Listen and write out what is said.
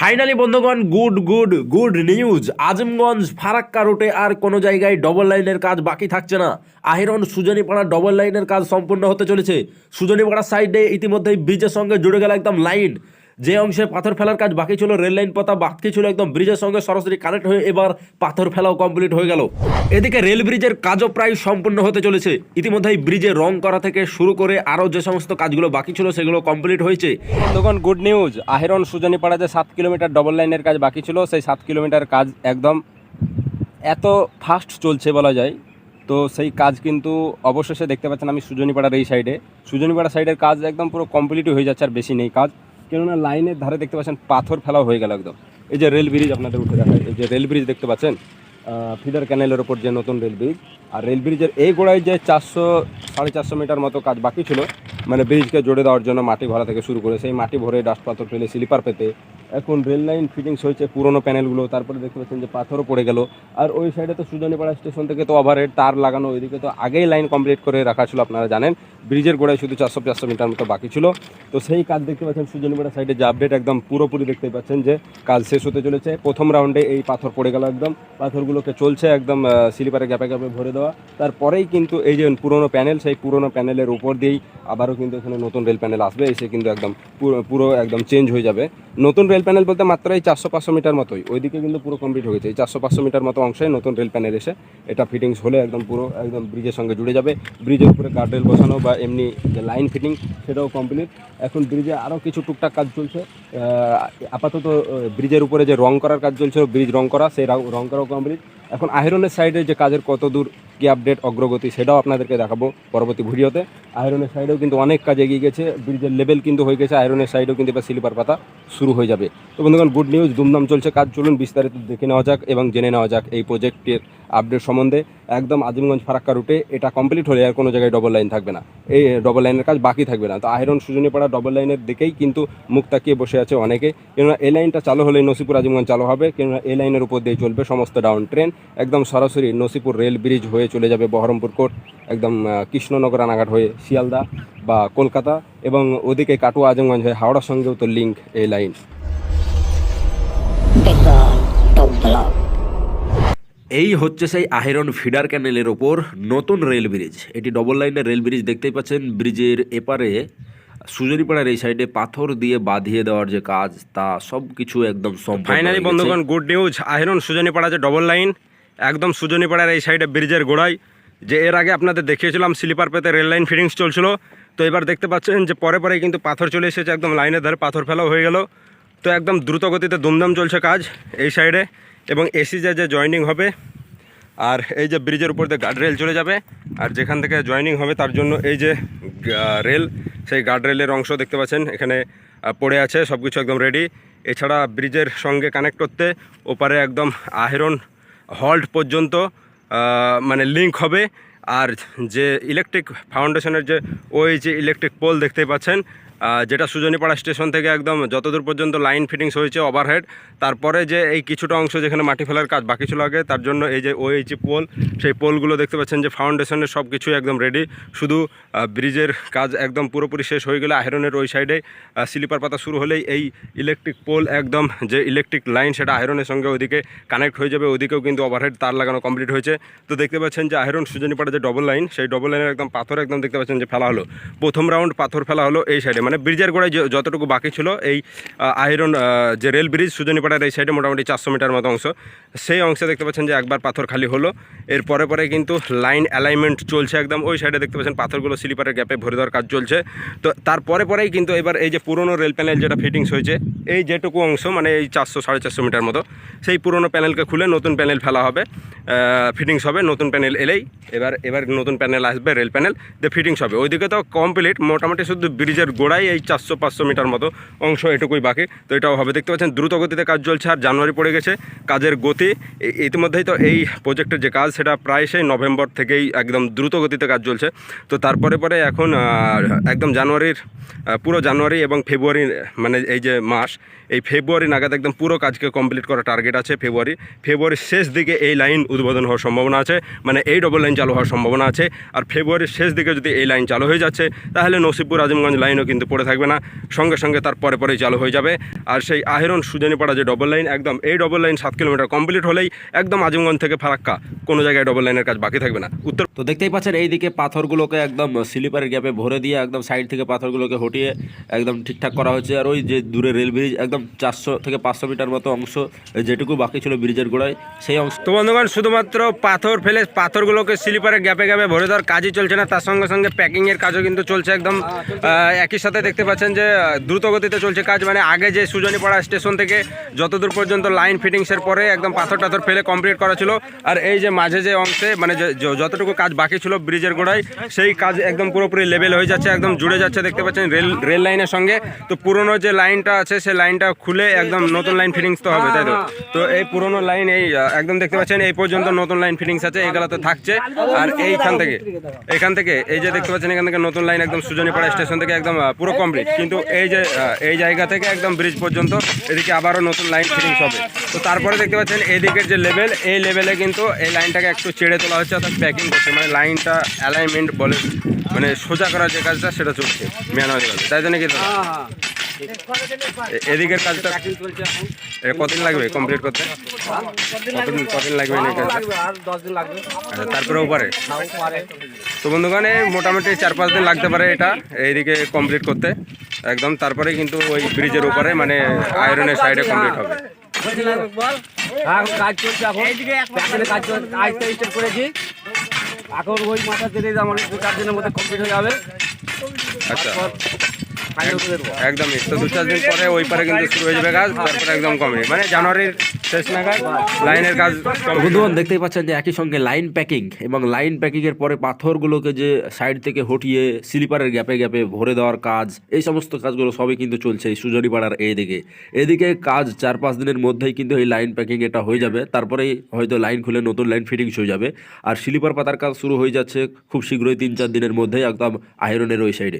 Finally বন্ধুগণ, good good good news. Azimganj, Farakka রুটে আর কোনো জায়গায় ডবল লাইনের কাজ বাকি থাকছে না। আহিরন, সুজনীপাড়া ডবল লাইনের কাজ সম্পূর্ণ হতে চলেছে। সুজনীপাড়ার সাইডে ইতিমধ্যেই ব্রিজের সঙ্গে জুড়ে গেল একদম লাইন যে অংশে পাথর ফেলার কাজ বাকি ছিল, রেল লাইন পথা বাকি ছিল একদম, ব্রিজের সঙ্গে সরাসরি কানেক্ট হয়ে এবার পাথর ফেলাও কমপ্লিট হয়ে গেল। এদিকে রেল ব্রিজের কাজও প্রায় সম্পূর্ণ হতে চলেছে। ইতিমধ্যেই ব্রিজে রং করা থেকে শুরু করে আরও যে সমস্ত কাজগুলো বাকি ছিল, সেগুলো কমপ্লিট হয়েছে। তখন গুড নিউজ আহিরন সুজনীপাড়া যে সাত কিলোমিটার ডবল লাইনের কাজ বাকি ছিল। সেই সাত কিলোমিটার কাজ একদম এত ফাস্ট চলছে বলা যায়। তো সেই কাজ কিন্তু অবশেষে দেখতে পাচ্ছেন আমি সুজনীপাড়ার এই সাইডে সুজনীপাড়া সাইডের কাজ একদম পুরো কমপ্লিট হয়ে যাচ্ছে আর বেশি নেই কাজ। কেননা লাইনের ধারে দেখতে পাচ্ছেন পাথর ফেলাও হয়ে গেল একদম। এই যে রেল ব্রিজ আপনাদের উঠে দেখায় এই যে রেল ব্রিজ দেখতে পাচ্ছেন ফিডার ক্যানেলের ওপর যে নতুন রেল ব্রিজ আর রেল ব্রিজের এই গোড়ায় যে চারশো, সাড়ে চারশো মিটার মতো কাজ বাকি ছিল মানে ব্রিজকে জোরে দেওয়ার জন্য মাটি ভরা থেকে শুরু করে সেই মাটি ভরে ডাস্ট পাথর ফেলে স্লিপার পেতে এখন রেল লাইন ফিটিংস হয়েছে, পুরোনো প্যানেলগুলো তারপরে দেখতে পাচ্ছেন যে পাথরও পড়ে গেল। আর ওই সাইডে তো সুজনীপাড়া স্টেশন থেকে তো ওভারহেড তার লাগানো, ওইদিকে তো আগেই লাইন কমপ্লিট করে রাখা ছিল, আপনারা জানেন। ব্রিজের গোড়ায় শুধু চারশো চারশো মিটার মতো বাকি ছিল। তো সেই কাজ দেখতে পাচ্ছেন সুজনীপাড়া সাইডে যে আপডেট একদম পুরোপুরি দেখতে পাচ্ছেন যে কাজ শেষ হতে চলেছে। প্রথম রাউন্ডে এই পাথর পড়ে গেল একদম। পাথরগুলোকে চলছে একদম স্লিপারে গ্যাপে গ্যাপে ভরে দেওয়া। তারপরেই কিন্তু এই যে পুরনো প্যানেল সেই পুরোনো প্যানেলের উপর দিয়েই আবারও কিন্তু এখানে নতুন রেল প্যানেল আসবে, এসে কিন্তু একদম পুরো একদম চেঞ্জ হয়ে যাবে। নতুন রেল প্যানেল বলতে মাত্র এই চারশো পাঁচশো মিটার মতোই। ওইদিকে কিন্তু পুরো কমপ্লিট হয়ে গেছে। এই চারশো পাঁচশো মিটার মতো অংশে নতুন রেল প্যানেল এসে এটা ফিটিংস হলে একদম পুরো, একদম ব্রিজের সঙ্গে জুড়ে যাবে। ব্রিজের উপরে গার্ডরেল বসানো বা এমনি যে লাইন ফিটিং সেটাও কমপ্লিট এখন ব্রিজে আরও কিছু টুকটাক কাজ চলছে। আপাতত ব্রিজের উপরে যে রং করার কাজ চলছে ব্রিজ রং করা, সেই রং করাও কমপ্লিট এখন আয়রনের সাইডে যে কাজের কত দূর কি আপডেট অগ্রগতি সেটাও আপনাদেরকে দেখাবো পরবর্তী ভিডিওতে। আয়রনের সাইডেও কিন্তু অনেক কাজ এগিয়ে গেছে ব্রিজের লেভেল কিন্তু হয়ে গেছে আয়রনের সাইডেও কিন্তু এবার স্লিপার পাতা শুরু হয়ে যাবে। তো বন্ধুগণ গুড নিউজ দুমদাম চলছে, কাজ চলুন, বিস্তারিত দেখে নেওয়া যাক এবং জেনে নেওয়া যাক এই প্রজেক্টের আপডেট সম্বন্ধে। একদম আজিমগঞ্জ ফারাক্কা রুটে এটা কমপ্লিট হলে আর কোনো জায়গায় ডবল লাইন থাকবে না। এই ডবল লাইনের কাজ বাকি থাকবে না। তো আয়রন সুজনীপাড়া ডবল লাইনের দিকেই কিন্তু মুখ তাকিয়ে বসে আছে অনেকে। কেননা এই লাইনটা চালু হলেই নসিপুর আজিমগঞ্জ চালু হবে। কেননা এই লাইনের উপর দিয়ে চলবে সমস্ত ডাউন ট্রেন একদম সরাসরি নসিপুর রেল ব্রিজ হয়ে চলে যাবে বহরমপুর কোর্ট একদম কৃষ্ণনগর রানাঘাট হয়ে শিয়ালদা বা কলকাতা এবং ওদিকে কাটুয়া আজমগঞ্জ হয়ে হাওড়ার সঙ্গেও তো লিঙ্ক এই লাইন. এই হচ্ছে সেই আহিরন ফিডার ক্যানেলের ওপর নতুন রেল ব্রিজ। এটি ডবল লাইনের রেল ব্রিজ দেখতেই পাচ্ছেন। ব্রিজের এপারে সুজনীপাড়ার এই সাইডে পাথর দিয়ে বাঁধিয়ে দেওয়ার যে কাজ তা সব কিছু একদম ফাইনালি বন্ধুগণ গুড নিউজ আহিরন সুজনীপাড়া যে ডবল লাইন একদম সুজনীপাড়ার এই সাইডে ব্রিজের গোড়ায়। যে এর আগে আপনাদের দেখিয়েছিলাম স্লিপার পেতে রেল লাইন ফিটিংস চলছিল। তো এবার দেখতে পাচ্ছেন যে পরে পরে কিন্তু পাথর চলে এসেছে একদম লাইনের ধারে পাথর ফেলাও হয়ে গেল। তো একদম দ্রুত গতিতে দুমদাম চলছে কাজ এই সাইডে। এবং এসি যে যে জয়েনিং হবে, আর এই যে ব্রিজের উপর দিয়ে গার্ড রেল চলে যাবে, আর যেখান থেকে জয়েনিং হবে তার জন্য এই যে রেল সেই গার্ড রেলের অংশ দেখতে পাচ্ছেন, এখানে পড়ে আছে সব কিছু একদম রেডি এছাড়া ব্রিজের সঙ্গে কানেক্ট করতে ওপারে একদম আহেরন হল্ট পর্যন্ত মানে লিঙ্ক হবে। আর যে ইলেকট্রিক ফাউন্ডেশনের যে, ওই যে ইলেকট্রিক পোল দেখতে পাচ্ছেন যেটা সুজনীপাড়া স্টেশন থেকে একদম যতদূর পর্যন্ত লাইন ফিটিংস হয়েছে ওভারহেড তারপরে যে এই কিছুটা অংশ যেখানে মাটি ফেলার কাজ বাকি ছিল আগে, তার জন্য এই যে ওই যে পোল, সেই পোলগুলো দেখতে পাচ্ছেন যে ফাউন্ডেশনের সব কিছুই একদম রেডি শুধু ব্রিজের কাজ একদম পুরোপুরি শেষ হয়ে গেলে আয়রনের ওই সাইডে স্লিপার পাতা শুরু হলেই এই ইলেকট্রিক পোল একদম যে ইলেকট্রিক লাইন সেটা আয়রনের সঙ্গে ওইদিকে কানেক্ট হয়ে যাবে, ওইদিকেও কিন্তু ওভারহেড তার লাগানো কমপ্লিট হয়েছে। তো দেখতে পাচ্ছেন যে আয়রন সুজনীপাড়া যে ডবল লাইন সেই ডবল লাইনের একদম পাথর একদম দেখতে পাচ্ছেন যে ফেলা হলো। প্রথম রাউন্ড পাথর ফেলা হলো এই সাইডে মানে ব্রিজের গোড়ায় যতটুকু বাকি ছিল, এই আয়রন যে রেল ব্রিজ সুজনীপাড়ার এই সাইডে মোটামুটি চারশো মিটার মতো অংশ। সেই অংশে দেখতে পাচ্ছেন যে একবার পাথর খালি হলো। এর পরে পরে কিন্তু লাইন অ্যালাইনমেন্ট চলছে একদম ওই সাইডে দেখতে পাচ্ছেন পাথরগুলো স্লিপারের গ্যাপে ভরে দেওয়ার কাজ চলছে। তো তারপরে পরেই কিন্তু এবার এই যে পুরনো রেল প্যানেল যেটা ফিটিংস হয়েছে, এই যেটুকু অংশ মানে এই চারশো, সাড়ে চারশো মিটার মতো, সেই পুরনো প্যানেলকে খুলে নতুন প্যানেল ফেলা হবে ফিটিংস হবে, নতুন প্যানেল এলেই এবার এবার নতুন প্যানেল আসবে রেল প্যানেল দিয়ে ফিটিংস হবে। ওইদিকে তো কমপ্লিট মোটামুটি শুধু ব্রিজের গোড়ায় এই চারশো, পাঁচশো মিটার মতো অংশ এটুকুই বাকি। তো এটাও হবে। দেখতে পাচ্ছেন, দ্রুত গতিতে কাজ চলছে আর জানুয়ারি পড়ে গেছে কাজের গতি। ইতিমধ্যেই তো এই প্রজেক্টের যে কাজ, সেটা প্রায় সেই নভেম্বর থেকেই একদম দ্রুত গতিতে কাজ চলছে। তো তারপরে পরে এখন একদম জানুয়ারির পুরো জানুয়ারি এবং ফেব্রুয়ারি মানে এই যে মাস, এই ফেব্রুয়ারি নাগাদ একদম পুরো কাজকে কমপ্লিট করার টার্গেট আছে ফেব্রুয়ারি। ফেব্রুয়ারির শেষ দিকে এই লাইন উদ্বোধন হওয়ার সম্ভাবনা আছে মানে এই ডবল লাইন চালু হওয়ার সম্ভাবনা আছে। আর ফেব্রুয়ারির শেষ দিকে যদি এই লাইন চালু হয়ে যাচ্ছে, তাহলে নসিবপুর, আজমগঞ্জ লাইনও কিন্তু পড়ে থাকবে না। সঙ্গে সঙ্গে তার পরে পরেই চালু হয়ে যাবে। আর সেই আহিরন সুজানিপাড়া যে ডবল লাইন একদম এই ডবল লাইন সাত কিলোমিটার কমপ্লিট হলেই একদম আজমগঞ্জ থেকে ফারাক্কা। কোনো জায়গায় ডবল লাইনের কাজ বাকি থাকবে না। উত্তর তো দেখতেই পাচ্ছেন এইদিকে পাথরগুলোকে একদম স্লিপারের গ্যাপে ভরে দিয়ে একদম সাইড থেকে পাথরগুলোকে হটিয়ে একদম ঠিকঠাক করা হচ্ছে আর ওই যে দূরে রেল ব্রিজ একদম চারশো থেকে পাঁচশো মিটার মতো অংশ যেটুকু বাকি ছিল ব্রিজের গোড়ায় সেই অংশ তো বন্ধুগণ শুধুমাত্র পাথর ফেলে পাথরগুলোকে স্লিপারের গ্যাপে গ্যাপে ভরে দেওয়ার কাজই চলছে না। তার সঙ্গে সঙ্গে প্যাকিংয়ের কাজও কিন্তু চলছে একদম একই সাথে দেখতে পাচ্ছেন যে দ্রুত গতিতে চলছে কাজ। মানে আগে যে সুজনীপাড়া স্টেশন থেকে যতদূর পর্যন্ত লাইন ফিটিংসের পরে একদম পাথর টাথর ফেলে কমপ্লিট করা ছিল আর এই যে মাঝে যে অংশে মানে যতটুকু কাজ বাকি ছিল ব্রিজের গোড়ায় সেই কাজ একদম পুরোপুরি লেভেল হয়ে যাচ্ছে একদম জুড়ে যাচ্ছে। দেখতে পাচ্ছেন রেল রেল লাইনের সঙ্গে। তো পুরনো যে লাইনটা আছে সেই লাইনটা খুলে একদম নতুন লাইন ফিটিংস তো হবে তাই তো? তো এই পুরনো লাইন এই একদম দেখতে পাচ্ছেন এই পর্যন্ত নতুন লাইন ফিটিংস আছে এইগুলো তো থাকছে। আর এইখান থেকে এখান থেকে এই যে দেখতে পাচ্ছেন এখান থেকে নতুন লাইন একদম সুজনীপাড়া স্টেশন থেকে একদম আহ, পুরো কমপ্লিট কিন্তু এই যে এই জায়গা থেকে একদম ব্রিজ পর্যন্ত, এদিকে আবারও নতুন লাইন ফিটিংস হবে। তো তারপরে দেখতে পাচ্ছেন, এদিকের যে লেভেল এই লেভেলে কিন্তু এই লাইনটাকে একটু ছেড়ে তোলা হচ্ছে, অর্থাৎ প্যাকিং করছে। মানে লাইনটা অ্যালাইনমেন্ট বলে মানে সোজা করার যে কাজটা, সেটা চলছে। ম্যানুয়ালি তাই জন্য কি এদিকের কাজটা কতদিন লাগবে কমপ্লিট করতে? কতদিন কতদিন লাগবে আচ্ছা, তারপরে ওপারে তো বন্ধুগণ মোটামুটি চার পাঁচ দিন লাগতে পারে এটা এইদিকে কমপ্লিট করতে। একদম তারপরে কিন্তু ওই ব্রিজের উপরে মানে আয়রনের সাইডে কমপ্লিট হবে। এখন কাজ চলছে এখন। কাজ চলছে করেছি। এখন ওই মাথা চার দিনের মধ্যে কমপ্লিট হয়ে যাবে। আচ্ছা। একদমই। তো দু চার দিন পরে ওই পারে কিন্তু শুরু হয়ে যাবে কাজ তারপরে একদম কমপ্লিট মানে জানুয়ারির শেষ নাগাদ লাইনের কাজ বন্ধুগণ দেখতেই পাচ্ছেন যে একই সঙ্গে লাইন প্যাকিং এবং লাইন প্যাকিং এর পরে পাথরগুলোকে যে সাইড থেকে হটিয়ে স্লিপারের গ্যাপে গ্যাপে ভরে দেওয়ার কাজ এই সমস্ত কাজগুলো সবই কিন্তু চলছে এই সুজনীপাড়ার এইদিকে এদিকে কাজ চার পাঁচ দিনের মধ্যেই কিন্তু এই লাইন প্যাকিং এটা হয়ে যাবে। তারপরেই হয়তো লাইন খুলে নতুন লাইন ফিটিংস হয়ে যাবে। আর স্লিপার পাতার কাজ শুরু হয়ে যাচ্ছে খুব শীঘ্রই তিন চার দিনের মধ্যেই একদম আয়রনের ওই সাইডে।